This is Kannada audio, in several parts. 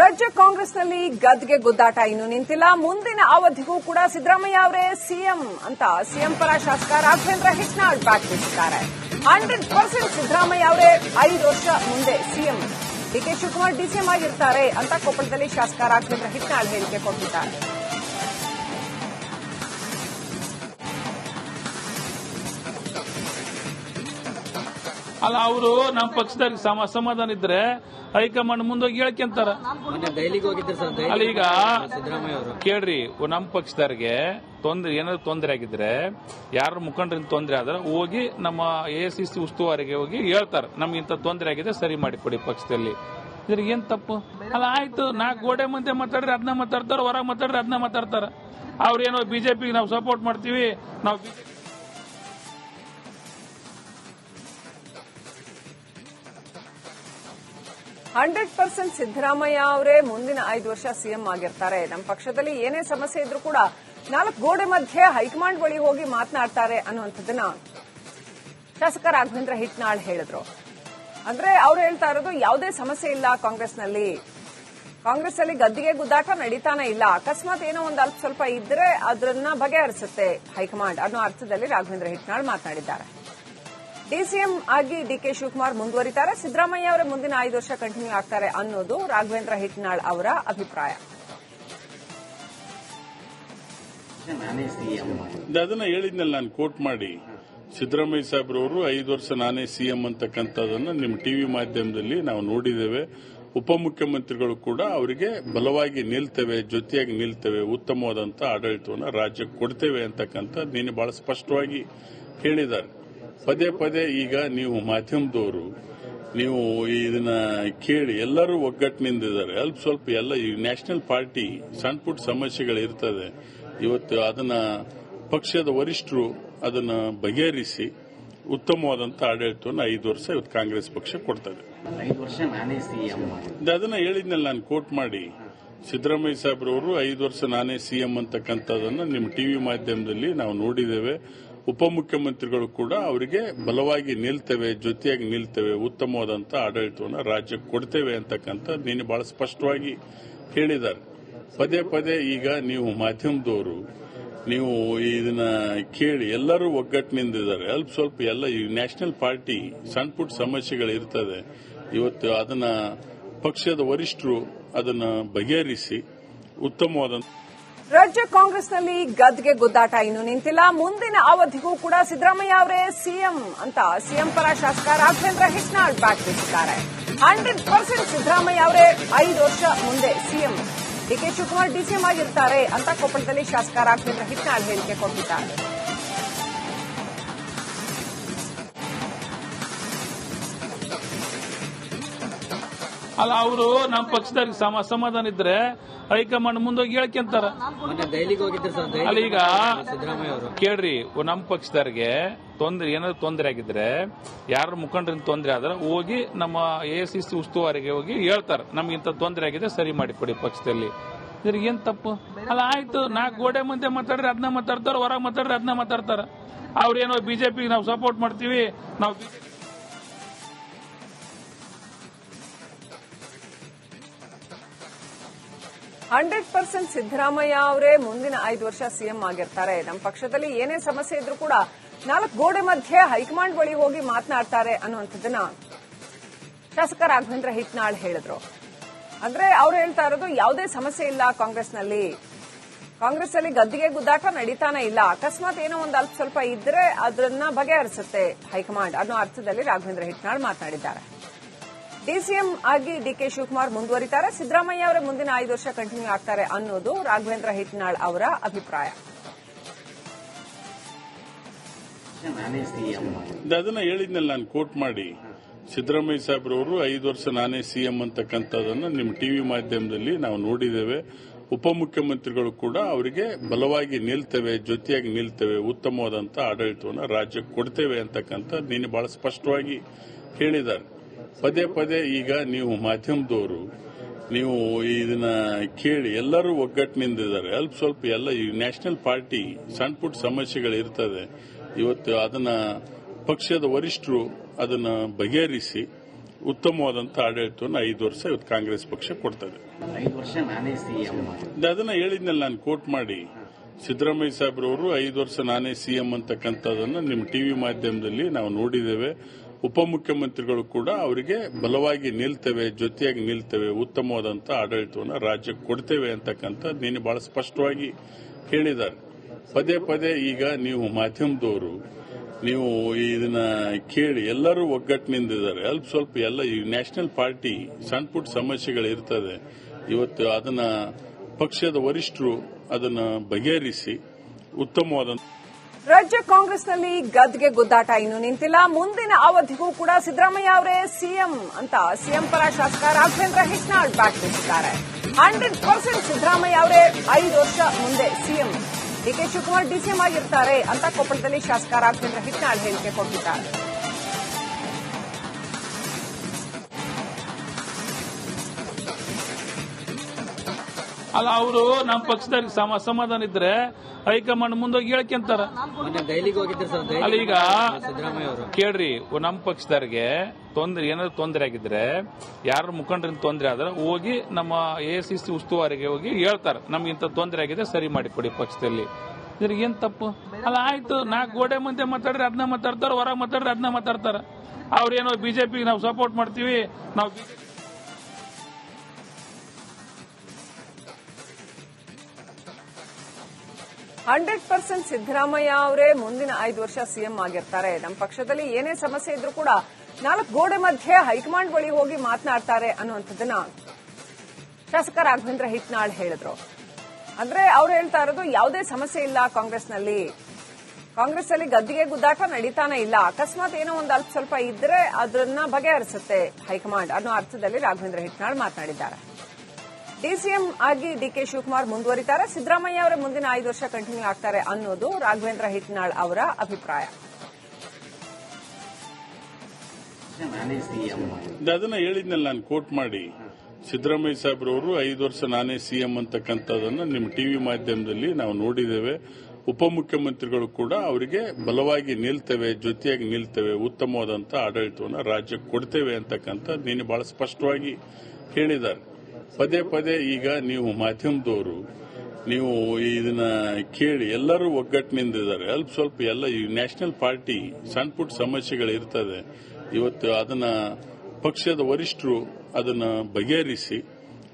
ರಾಜ್ಯ ಕಾಂಗ್ರೆಸ್ನಲ್ಲಿ ಗದ್ಗೆ ಗುದ್ದಾಟ ಇನ್ನು ನಿಂತಿಲ್ಲ. ಮುಂದಿನ ಅವಧಿಗೂ ಕೂಡ ಸಿದ್ದರಾಮಯ್ಯ ಅವರೇ ಸಿಎಂ ಅಂತ ಸಿಎಂ ಪರ ಶಾಸಕ ರಾಘವೇಂದ್ರ ಹಿಟ್ನಾಳ್ ಬ್ಯಾಟ್ ಬೀಸಿದ್ದಾರೆ. ಹಂಡ್ರೆಡ್ ಪರ್ಸೆಂಟ್ ಸಿದ್ದರಾಮಯ್ಯ ಅವರೇ ಐದು ವರ್ಷ ಮುಂದೆ ಸಿಎಂ. ಡಿಕೆ ಶಿವಕುಮಾರ್ ಡಿಸಿಎಂ ಆಗಿರ್ತಾರೆ ಅಂತ ಕೊಪ್ಪಳದಲ್ಲಿ ಶಾಸಕ ರಾಘವೇಂದ್ರ ಹಿಟ್ನಾಳ್ ಹೇಳಿಕೆ ಕೊಟ್ಟಿದ್ದಾರೆ. ಅಲ್ಲ, ಅವರು ನಮ್ಮ ಪಕ್ಷದಲ್ಲಿ ಸಮಾಧಾನ ಇದ್ರೆ ಹೈಕಮಾಂಡ್ ಮುಂದೋಗಿ ಹೇಳ್ಕೊಂತಾರ ಅಲ್ಲ ಈಗ ಕೇಳ್ರಿ ನಮ್ಮ ಪಕ್ಷದವ್ರಿಗೆ ತೊಂದ್ರೆ ಏನಾದ್ರು ತೊಂದರೆ ಆಗಿದ್ರೆ ಯಾರ ಮುಖಂಡರಿಂದ ತೊಂದರೆ ಆದ್ರೆ ಹೋಗಿ ನಮ್ಮ ಎ ಸಿ ಸಿ ಉಸ್ತುವಾರಿಗೆ ಹೋಗಿ ಹೇಳ್ತಾರೆ ನಮ್ಗೆ ಇಂಥ ತೊಂದರೆ ಆಗಿದೆ ಸರಿ ಮಾಡಿಕೊಡಿ ಪಕ್ಷದಲ್ಲಿ. ಇದ್ರಿಗೆ ಏನ್ ತಪ್ಪು? ಅಲ್ಲ ಆಯ್ತು ನಾಲ್ಕು ಗೋಡೆ ಮುಂದೆ ಮಾತಾಡ್ರಿ ಅದನ್ನ ಮಾತಾಡ್ತಾರ ಹೊರಗೆ ಮಾತಾಡ್ರಿ ಅದನ್ನ ಮಾತಾಡ್ತಾರ. ಅವ್ರೇನೋ ಬಿಜೆಪಿಗೆ ನಾವು ಸಪೋರ್ಟ್ ಮಾಡ್ತೀವಿ ನಾವು BJP ಹಂಡ್ರೆಡ್ ಪರ್ಸೆಂಟ್ ಸಿದ್ದರಾಮಯ್ಯ ಅವರೇ ಮುಂದಿನ ಐದು ವರ್ಷ ಸಿಎಂ ಆಗಿರ್ತಾರೆ. ನಮ್ಮ ಪಕ್ಷದಲ್ಲಿ ಏನೇ ಸಮಸ್ಯೆ ಇದ್ರೂ ಕೂಡ ನಾಲ್ಕು ಗೋಡೆ ಮಧ್ಯೆ ಹೈಕಮಾಂಡ್ ಬಳಿ ಹೋಗಿ ಮಾತನಾಡ್ತಾರೆ ಅನ್ನುವಂಥದ್ದನ್ನ ಶಾಸಕ ರಾಘವೇಂದ್ರ ಹಿಟ್ನಾಳ್ ಹೇಳಿದ್ರು. ಅಂದ್ರೆ ಅವ್ರು ಹೇಳ್ತಾ ಇರೋದು ಯಾವುದೇ ಸಮಸ್ಯೆ ಇಲ್ಲ ಕಾಂಗ್ರೆಸ್ನಲ್ಲಿ. ಕಾಂಗ್ರೆಸ್ ಅಲ್ಲಿ ಗದ್ದಿಗೆ ಗುದ್ದಾಟ ನಡೀತಾನೆ ಇಲ್ಲ. ಅಕಸ್ಮಾತ್ ಏನೋ ಒಂದು ಅಲ್ಪ ಸ್ವಲ್ಪ ಇದ್ರೆ ಅದನ್ನ ಬಗೆಹರಿಸುತ್ತೆ ಹೈಕಮಾಂಡ್ ಅನ್ನೋ ಅರ್ಥದಲ್ಲಿ ರಾಘವೇಂದ್ರ ಹಿಟ್ನಾಳ್ ಮಾತನಾಡಿದ್ದಾರೆ. ಡಿಸಿಎಂ ಆಗಿ ಡಿಕೆ ಶಿವಕುಮಾರ್ ಮುಂದುವರಿತಾರೆ. ಸಿದ್ದರಾಮಯ್ಯ ಅವರ ಮುಂದಿನ ಐದು ವರ್ಷ ಕಂಟಿನ್ಯೂ ಆಗ್ತಾರೆ ಅನ್ನೋದು ರಾಘವೇಂದ್ರ ಹಿಟ್ನಾಳ್ ಅವರ ಅಭಿಪ್ರಾಯ. ಅದನ್ನ ಹೇಳಿದ್ನಲ್ಲ ನಾನು ಕೋಟ್ ಮಾಡಿ. ಸಿದ್ದರಾಮಯ್ಯ ಸಾಹೇಬ್ರವರು ಐದು ವರ್ಷ ನಾನೇ ಸಿಎಂ ಅಂತಕ್ಕಂಥದ್ದನ್ನ ನಿಮ್ಮ ಟಿವಿ ಮಾಧ್ಯಮದಲ್ಲಿ ನಾವು ನೋಡಿದ್ದೇವೆ. ಉಪಮುಖ್ಯಮಂತ್ರಿಗಳು ಕೂಡ ಅವರಿಗೆ ಬಲವಾಗಿ ನಿಲ್ತೇವೆ ಜೊತೆಯಾಗಿ ನಿಲ್ತೇವೆ ಉತ್ತಮವಾದಂತಹ ಆಡಳಿತವನ್ನು ರಾಜ್ಯಕ್ಕೆ ಕೊಡ್ತೇವೆ ಅಂತಕ್ಕಂಥ ನೀನು ಬಹಳ ಸ್ಪಷ್ಟವಾಗಿ ಹೇಳಿದ್ದಾರೆ. ಪದೇ ಪದೇ ಈಗ ನೀವು ಮಾಧ್ಯಮದವರು ನೀವು ಇದನ್ನ ಕೇಳಿ ಎಲ್ಲರೂ ಒಗ್ಗಟ್ಟಿನಿಂದಿದ್ದಾರೆ ಅಲ್ಪ ಸ್ವಲ್ಪ ಎಲ್ಲ ಈ ನ್ಯಾಷನಲ್ ಪಾರ್ಟಿ ಸಣ್ಣ ಪುಟ್ಟ ಸಮಸ್ಯೆಗಳು ಇರ್ತದೆ. ಇವತ್ತು ಅದನ್ನ ಪಕ್ಷದ ವರಿಷ್ಠರು ಅದನ್ನ ಬಗೆಹರಿಸಿ ಉತ್ತಮವಾದಂತ ಆಡಳಿತವನ್ನು ಐದು ವರ್ಷ ಇವತ್ತು ಕಾಂಗ್ರೆಸ್ ಪಕ್ಷ ಕೊಡ್ತದೆ. ಅದನ್ನ ಹೇಳಿದ್ನಲ್ಲ ನಾನು ಕೋಟ್ ಮಾಡಿ. ಸಿದ್ದರಾಮಯ್ಯ ಸಾಹೇಬ್ರವರು ಐದು ವರ್ಷ ನಾನೇ ಸಿಎಂ ಅಂತಕ್ಕಂಥದ್ದನ್ನು ನಿಮ್ಮ ಟಿವಿ ಮಾಧ್ಯಮದಲ್ಲಿ ನಾವು ನೋಡಿದ್ದೇವೆ. ಉಪಮುಖ್ಯಮಂತ್ರಿಗಳು ಕೂಡ ಅವರಿಗೆ ಬಲವಾಗಿ ನಿಲ್ತೇವೆ, ಜೊತೆಯಾಗಿ ನಿಲ್ತೇವೆ, ಉತ್ತಮವಾದಂತಹ ಆಡಳಿತವನ್ನು ರಾಜ್ಯಕ್ಕೆ ಕೊಡ್ತೇವೆ ಅಂತಕ್ಕಂಥ ನೀನು ಬಹಳ ಸ್ಪಷ್ಟವಾಗಿ ಹೇಳಿದ್ದಾರೆ. ಪದೇ ಪದೇ ಈಗ ನೀವು ಮಾಧ್ಯಮದವರು, ನೀವು ಇದನ್ನ ಕೇಳಿ ಎಲ್ಲರೂ ಒಗ್ಗಟ್ಟಿನಿಂದಿದ್ದಾರೆ. ಅಲ್ಪ ಸ್ವಲ್ಪ ಎಲ್ಲ ಈ ನ್ಯಾಷನಲ್ ಪಾರ್ಟಿ ಸಣ್ಣ ಪುಟ್ಟ ಸಮಸ್ಯೆಗಳು ಇರ್ತದೆ. ಇವತ್ತು ಅದನ್ನ ಪಕ್ಷದ ವರಿಷ್ಠರು ಅದನ್ನ ಬಗೆಹರಿಸಿ ಉತ್ತಮವಾದಂತ ರಾಜ್ಯ ಕಾಂಗ್ರೆಸ್ನಲ್ಲಿ ಗದ್ಗೆ ಗುದ್ದಾಟ ಇನ್ನು ನಿಂತಿಲ್ಲ. ಮುಂದಿನ ಅವಧಿಗೂ ಕೂಡ ಸಿದ್ದರಾಮಯ್ಯ ಅವರೇ ಸಿಎಂ ಅಂತ ಸಿಎಂ ಪರ ಶಾಸಕ ರಾಘವೇಂದ್ರ ಹಿಟ್ನಾಳ್ ಬ್ಯಾಟ್ ಬೀಸಿದ್ದಾರೆ. ಹಂಡ್ರೆಡ್ ಪರ್ಸೆಂಟ್ ಸಿದ್ದರಾಮಯ್ಯ ಅವರೇ ಐದು ವರ್ಷ ಮುಂದೆ ಸಿಎಂ. ಡಿಕೆ ಶಿವಕುಮಾರ್ ಡಿಸಿಎಂ ಆಗಿರ್ತಾರೆ ಅಂತ ಕೊಪ್ಪಳದಲ್ಲಿ ಶಾಸಕ ರಾಘವೇಂದ್ರ ಹಿಟ್ನಾಳ್ ಹೇಳಿಕೆ ಕೊಟ್ಟಿದ್ದಾರೆ. ಅಲ್ಲ, ಅವರು ನಮ್ಮ ಪಕ್ಷದಲ್ಲಿ ಸಮ ಅಸಮಾಧಾನ ಇದ್ರೆ ಹೈಕಮಾಂಡ್ ಮುಂದೋಗಿ ಹೇಳ್ಕೊಂತಾರ ಅಲ್ಲಿಗ ಅಲ್ಲ ಈಗ ಕೇಳ್ರಿ ನಮ್ಮ ಪಕ್ಷದವ್ರಿಗೆ ತೊಂದ್ರೆ ಏನಾದ್ರು ತೊಂದರೆ ಆಗಿದ್ರೆ ಯಾರ ಮುಖಂಡರಿಂದ ತೊಂದರೆ ಆದ್ರೆ ಹೋಗಿ ನಮ್ಮ ಎ ಸಿ ಸಿ ಉಸ್ತುವಾರಿಗೆ ಹೋಗಿ ಹೇಳ್ತಾರೆ ನಮ್ಗೆ ಇಂಥ ತೊಂದರೆ ಆಗಿದೆ ಸರಿ ಮಾಡಿಕೊಡಿ ಪಕ್ಷದಲ್ಲಿ. ಇದ್ರಿಗೆ ಏನ್ ತಪ್ಪು? ಅಲ್ಲ ಆಯ್ತು ನಾಲ್ಕು ಗೋಡೆ ಮುಂದೆ ಮಾತಾಡ್ರಿ ಅದನ್ನ ಮಾತಾಡ್ತಾರ ಹೊರಗೆ ಮಾತಾಡ್ರಿ ಅದನ್ನ ಮಾತಾಡ್ತಾರ. ಅವ್ರೇನೋ ಬಿಜೆಪಿ ನಾವು ಸಪೋರ್ಟ್ ಮಾಡ್ತೀವಿ ನಾವು ಹಂಡ್ರೆಡ್ ಪರ್ಸೆಂಟ್ ಸಿದ್ದರಾಮಯ್ಯ ಅವರೇ ಮುಂದಿನ ಐದು ವರ್ಷ ಸಿಎಂ ಆಗಿರ್ತಾರೆ. ನಮ್ಮ ಪಕ್ಷದಲ್ಲಿ ಏನೇ ಸಮಸ್ಯೆ ಇದ್ರೂ ಕೂಡ ನಾಲ್ಕು ಗೋಡೆ ಮಧ್ಯೆ ಹೈಕಮಾಂಡ್ ಬಳಿ ಹೋಗಿ ಮಾತನಾಡ್ತಾರೆ ಅನ್ನುವಂಥದ್ದನ್ನ ಶಾಸಕ ರಾಘವೇಂದ್ರ ಹಿಟ್ನಾಳ್ ಹೇಳಿದ್ರು. ಅಂದ್ರೆ ಅವ್ರು ಹೇಳ್ತಾ ಇರೋದು ಯಾವುದೇ ಸಮಸ್ಯೆ ಇಲ್ಲ ಕಾಂಗ್ರೆಸ್ನಲ್ಲಿ. ಕಾಂಗ್ರೆಸ್ ಅಲ್ಲಿ ಗದ್ದಿಗೆ ಗುದ್ದಾಟ ನಡೀತಾನೆ ಇಲ್ಲ. ಅಕಸ್ಮಾತ್ ಏನೋ ಒಂದು ಅಲ್ಪ ಸ್ವಲ್ಪ ಇದ್ರೆ ಅದನ್ನ ಬಗೆಹರಿಸುತ್ತೆ ಹೈಕಮಾಂಡ್ ಅನ್ನೋ ಅರ್ಥದಲ್ಲಿ ರಾಘವೇಂದ್ರ ಹಿಟ್ನಾಳ್ ಮಾತನಾಡಿದ್ದಾರೆ. ಡಿಸಿಎಂ ಆಗಿ ಡಿಕೆ ಶಿವಕುಮಾರ್ ಮುಂದುವರಿತಾರೆ. ಸಿದ್ದರಾಮಯ್ಯ ಅವರ ಮುಂದಿನ ಐದು ವರ್ಷ ಕಂಟಿನ್ಯೂ ಆಗ್ತಾರೆ ಅನ್ನೋದು ರಾಘವೇಂದ್ರ ಹಿಟ್ನಾಳ್ ಅವರ ಅಭಿಪ್ರಾಯ. ಅದನ್ನ ಹೇಳಿದ್ನಲ್ಲ ನಾನು ಕೋಟ್ ಮಾಡಿ. ಸಿದ್ದರಾಮಯ್ಯ ಸಾಹೇಬ್ರವರು ಐದು ವರ್ಷ ನಾನೇ ಸಿಎಂ ಅಂತಕ್ಕಂಥದ್ದನ್ನು ನಿಮ್ಮ ಟಿವಿ ಮಾಧ್ಯಮದಲ್ಲಿ ನಾವು ನೋಡಿದ್ದೇವೆ. ಉಪಮುಖ್ಯಮಂತ್ರಿಗಳು ಕೂಡ ಅವರಿಗೆ ಬಲವಾಗಿ ನಿಲ್ತೇವೆ ಜೊತೆಯಾಗಿ ನಿಲ್ತೇವೆ ಉತ್ತಮವಾದಂತಹ ಆಡಳಿತವನ್ನು ರಾಜ್ಯಕ್ಕೆ ಕೊಡ್ತೇವೆ ಅಂತಕ್ಕಂಥ ನೀನು ಬಹಳ ಸ್ಪಷ್ಟವಾಗಿ ಹೇಳಿದ್ದಾರೆ. ಪದೇ ಪದೇ ಈಗ ನೀವು ಮಾಧ್ಯಮದವರು ನೀವು ಇದನ್ನ ಕೇಳಿ ಎಲ್ಲರೂ ಒಗ್ಗಟ್ಟಿನಿಂದಿದ್ದಾರೆ ಅಲ್ಪ ಸ್ವಲ್ಪ ಎಲ್ಲ ಈ ನ್ಯಾಷನಲ್ ಪಾರ್ಟಿ ಸಣ್ಣ ಪುಟ್ಟ ಸಮಸ್ಯೆಗಳು ಇರ್ತದೆ. ಇವತ್ತು ಅದನ್ನ ಪಕ್ಷದ ವರಿಷ್ಠರು ಅದನ್ನ ಬಗೆಹರಿಸಿ ಉತ್ತಮವಾದಂತ ಆಡಳಿತವನ್ನು ಐದು ವರ್ಷ ಇವತ್ತು ಕಾಂಗ್ರೆಸ್ ಪಕ್ಷ ಕೊಡ್ತದೆ. ಅದನ್ನ ಹೇಳಿದ್ನಲ್ಲ ನಾನು ಕೋಟ್ ಮಾಡಿ. ಸಿದ್ದರಾಮಯ್ಯ ಸಾಹೇಬ್ರವರು ಐದು ವರ್ಷ ನಾನೇ ಸಿಎಂ ಅಂತಕ್ಕಂಥದ್ದನ್ನು ನಿಮ್ಮ ಟಿವಿ ಮಾಧ್ಯಮದಲ್ಲಿ ನಾವು ನೋಡಿದ್ದೇವೆ. ಉಪಮುಖ್ಯಮಂತ್ರಿಗಳು ಕೂಡ ಅವರಿಗೆ ಬಲವಾಗಿ ನಿಲ್ತೇವೆ, ಜೊತೆಯಾಗಿ ನಿಲ್ತೇವೆ, ಉತ್ತಮವಾದಂತ ಆಡಳಿತವನ್ನು ರಾಜ್ಯಕ್ಕೆ ಕೊಡ್ತೇವೆ ಅಂತಕ್ಕಂಥ ನೀನು ಬಹಳ ಸ್ಪಷ್ಟವಾಗಿ ಹೇಳಿದ್ದಾರೆ. ಪದೇ ಪದೇ ಈಗ ನೀವು ಮಾಧ್ಯಮದವರು, ನೀವು ಇದನ್ನ ಕೇಳಿ ಎಲ್ಲರೂ ಒಗ್ಗಟ್ಟಿನಿಂದಿದ್ದಾರೆ ಅಲ್ಪ ಸ್ವಲ್ಪ ಎಲ್ಲ ಈ ನ್ಯಾಷನಲ್ ಪಾರ್ಟಿ ಸಣ್ಣ ಪುಟ್ಟ ಸಮಸ್ಯೆಗಳು ಇರ್ತದೆ. ಇವತ್ತು ಅದನ್ನ ಪಕ್ಷದ ವರಿಷ್ಠರು ಅದನ್ನ ಬಗೆಹರಿಸಿ ಉತ್ತಮವಾದ ರಾಜ್ಯ ಕಾಂಗ್ರೆಸ್ನಲ್ಲಿ ಗದ್ಗೆ ಗುದ್ದಾಟ ಇನ್ನು ನಿಂತಿಲ್ಲ. ಮುಂದಿನ ಅವಧಿಗೂ ಕೂಡ ಸಿದ್ದರಾಮಯ್ಯ ಅವರೇ ಸಿಎಂ ಅಂತ ಸಿಎಂ ಪರ ಶಾಸಕ ರಾಘವೇಂದ್ರ ಹಿಟ್ನಾಳ್ ಬ್ಯಾಟ್ ಬೀಸಿದ್ದಾರೆ. ಹಂಡ್ರೆಡ್ ಪರ್ಸೆಂಟ್ ಸಿದ್ದರಾಮಯ್ಯ ಅವರೇ ಐದು ವರ್ಷ ಮುಂದೆ ಸಿಎಂ. ಡಿಕೆ ಶಿವಕುಮಾರ್ ಡಿಸಿಎಂ ಆಗಿರ್ತಾರೆ ಅಂತ ಕೊಪ್ಪಳದಲ್ಲಿ ಶಾಸಕ ರಾಘವೇಂದ್ರ ಹಿಟ್ನಾಳ್ ಹೇಳಿಕೆ ಕೊಟ್ಟಿದ್ದಾರೆ. ಅಲ್ಲ, ಅವರು ನಮ್ಮ ಪಕ್ಷದಲ್ಲಿ ಸಮ, ಸಮಾಧಾನ ಇದ್ರೆ ಹೈಕಮಾಂಡ್ ಮುಂದೋಗಿ ಹೇಳ್ಕೊಂತಾರ ಅಲ್ಲ ಈಗ ಕೇಳ್ರಿ ನಮ್ಮ ಪಕ್ಷದವ್ರಿಗೆ ತೊಂದ್ರೆ ಏನಾದ್ರು ತೊಂದರೆ ಆಗಿದ್ರೆ ಯಾರು ಮುಖಂಡರಿಂದ ತೊಂದರೆ ಆದ್ರೆ ಹೋಗಿ ನಮ್ಮ ಎ ಸಿ ಸಿ ಉಸ್ತುವಾರಿಗೆ ಹೋಗಿ ಹೇಳ್ತಾರೆ ನಮ್ಗೆ ಇಂಥ ತೊಂದರೆ ಆಗಿದೆ ಸರಿ ಮಾಡಿಕೊಡಿ ಪಕ್ಷದಲ್ಲಿ. ಇದ್ರಿಗೆ ಏನ್ ತಪ್ಪು? ಅಲ್ಲ ಆಯ್ತು ನಾಲ್ಕು ಗೋಡೆ ಮುಂದೆ ಮಾತಾಡ್ರಿ ಅದನ್ನ ಮಾತಾಡ್ತಾರ ಹೊರಗೆ ಮಾತಾಡ್ರಿ ಅದನ್ನ ಮಾತಾಡ್ತಾರ. ಅವ್ರೇನೋ ಬಿಜೆಪಿ ನಾವು ಸಪೋರ್ಟ್ ಮಾಡ್ತೀವಿ ನಾವು BJP ಹಂಡ್ರೆಡ್ ಪರ್ಸೆಂಟ್ ಸಿದ್ದರಾಮಯ್ಯ ಅವರೇ ಮುಂದಿನ ಐದು ವರ್ಷ ಸಿಎಂ ಆಗಿರ್ತಾರೆ. ನಮ್ಮ ಪಕ್ಷದಲ್ಲಿ ಏನೇ ಸಮಸ್ಯೆ ಇದ್ರೂ ಕೂಡ ನಾಲ್ಕು ಗೋಡೆ ಮಧ್ಯೆ ಹೈಕಮಾಂಡ್ ಬಳಿ ಹೋಗಿ ಮಾತನಾಡ್ತಾರೆ ಅನ್ನುವಂಥದ್ದನ್ನ ಶಾಸಕ ರಾಘವೇಂದ್ರ ಹಿಟ್ನಾಳ್ ಹೇಳಿದ್ರು. ಅಂದ್ರೆ ಅವ್ರು ಹೇಳ್ತಾ ಇರೋದು ಯಾವುದೇ ಸಮಸ್ಯೆ ಇಲ್ಲ ಕಾಂಗ್ರೆಸ್ನಲ್ಲಿ. ಕಾಂಗ್ರೆಸ್ ಅಲ್ಲಿ ಗದ್ದಿಗೆ ಗುದ್ದಾಟ ನಡೀತಾನೆ ಇಲ್ಲ. ಅಕಸ್ಮಾತ್ ಏನೋ ಒಂದು ಅಲ್ಪ ಸ್ವಲ್ಪ ಇದ್ರೆ ಅದನ್ನ ಬಗೆಹರಿಸುತ್ತೆ ಹೈಕಮಾಂಡ್ ಅನ್ನೋ ಅರ್ಥದಲ್ಲಿ ರಾಘವೇಂದ್ರ ಹಿಟ್ನಾಳ್ ಮಾತನಾಡಿದ್ದಾರೆ. ಡಿಸಿಎಂ ಆಗಿ ಡಿಕೆ ಶಿವಕುಮಾರ್ ಮುಂದುವರಿತಾರೆ. ಸಿದ್ದರಾಮಯ್ಯ ಅವರ ಮುಂದಿನ ಐದು ವರ್ಷ ಕಂಟಿನ್ಯೂ ಆಗ್ತಾರೆ ಅನ್ನೋದು ರಾಘವೇಂದ್ರ ಹಿಟ್ನಾಳ್ ಅವರ ಅಭಿಪ್ರಾಯ. ಅದನ್ನ ಹೇಳಿದ್ನಲ್ಲ ನಾನು ಕೋಟ್ ಮಾಡಿ. ಸಿದ್ದರಾಮಯ್ಯ ಸಾಹೇಬ್ರವರು ಐದು ವರ್ಷ ನಾನೇ ಸಿಎಂ ಅಂತಕ್ಕಂಥದ್ದನ್ನ ನಿಮ್ಮ ಟಿವಿ ಮಾಧ್ಯಮದಲ್ಲಿ ನಾವು ನೋಡಿದ್ದೇವೆ. ಉಪಮುಖ್ಯಮಂತ್ರಿಗಳು ಕೂಡ ಅವರಿಗೆ ಬಲವಾಗಿ ನಿಲ್ತೇವೆ ಜೊತೆಯಾಗಿ ನಿಲ್ತೇವೆ ಉತ್ತಮವಾದಂಥ ಆಡಳಿತವನ್ನು ರಾಜ್ಯಕ್ಕೆ ಕೊಡ್ತೇವೆ ಅಂತಕ್ಕಂಥ ನೀನು ಬಹಳ ಸ್ಪಷ್ಟವಾಗಿ ಹೇಳಿದ್ದಾರೆ. ಪದೇ ಪದೇ ಈಗ ನೀವು ಮಾಧ್ಯಮದವರು ನೀವು ಇದನ್ನ ಕೇಳಿ ಎಲ್ಲರೂ ಒಗ್ಗಟ್ಟಿನಿಂದ ಇದ್ದಾರೆ. ಅಲ್ಪ ಸ್ವಲ್ಪ ಎಲ್ಲ ಈ ನ್ಯಾಷನಲ್ ಪಾರ್ಟಿ ಸಣ್ಣ ಪುಟ್ಟ ಸಮಸ್ಯೆಗಳು ಇರ್ತದೆ. ಇವತ್ತು ಅದನ್ನ ಪಕ್ಷದ ವರಿಷ್ಠರು ಅದನ್ನ ಬಗೆಹರಿಸಿ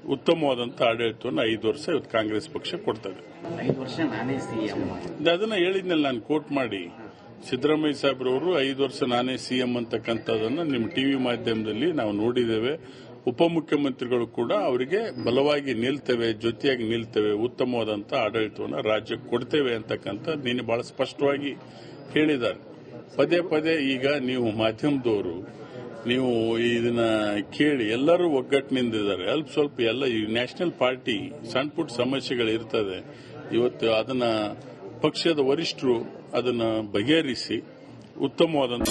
ಉತ್ತಮವಾದಂತ ಆಡಳಿತವನ್ನು ಐದು ವರ್ಷ ಇವತ್ತು ಕಾಂಗ್ರೆಸ್ ಪಕ್ಷ ಕೊಡ್ತದೆ. ಅದನ್ನ ಹೇಳಿದ್ನಲ್ಲ ನಾನು ಕೋಟ್ ಮಾಡಿ. ಸಿದ್ದರಾಮಯ್ಯ ಸಾಹೇಬ್ರವರು ಐದು ವರ್ಷ ನಾನೇ ಸಿಎಂ ಅಂತಕ್ಕಂಥದ್ದನ್ನು ನಿಮ್ಮ ಟಿವಿ ಮಾಧ್ಯಮದಲ್ಲಿ ನಾವು ನೋಡಿದ್ದೇವೆ. ಉಪಮುಖ್ಯಮಂತ್ರಿಗಳು ಕೂಡ ಅವರಿಗೆ ಬಲವಾಗಿ ನಿಲ್ತೇವೆ, ಜೊತೆಯಾಗಿ ನಿಲ್ತೇವೆ, ಉತ್ತಮವಾದಂತ ಆಡಳಿತವನ್ನು ರಾಜ್ಯಕ್ಕೆ ಕೊಡ್ತೇವೆ ಅಂತಕ್ಕಂಥ ನೀನು ಬಹಳ ಸ್ಪಷ್ಟವಾಗಿ ಹೇಳಿದ್ದಾರೆ. ಪದೇ ಪದೇ ಈಗ ನೀವು ಮಾಧ್ಯಮದವರು, ನೀವು ಇದನ್ನ ಕೇಳಿ ಎಲ್ಲರೂ ಒಗ್ಗಟ್ಟಿನಿಂದಿದ್ದಾರೆ ಅಲ್ಪ ಸ್ವಲ್ಪ ಎಲ್ಲ ಈ ನ್ಯಾಷನಲ್ ಪಾರ್ಟಿ ಸಣ್ಣ ಪುಟ್ಟ ಸಮಸ್ಯೆಗಳು ಇರ್ತದೆ. ಇವತ್ತು ಅದನ್ನ ಪಕ್ಷದ ವರಿಷ್ಠರು ಅದನ್ನ ಬಗೆಹರಿಸಿ ಉತ್ತಮವಾದಂತ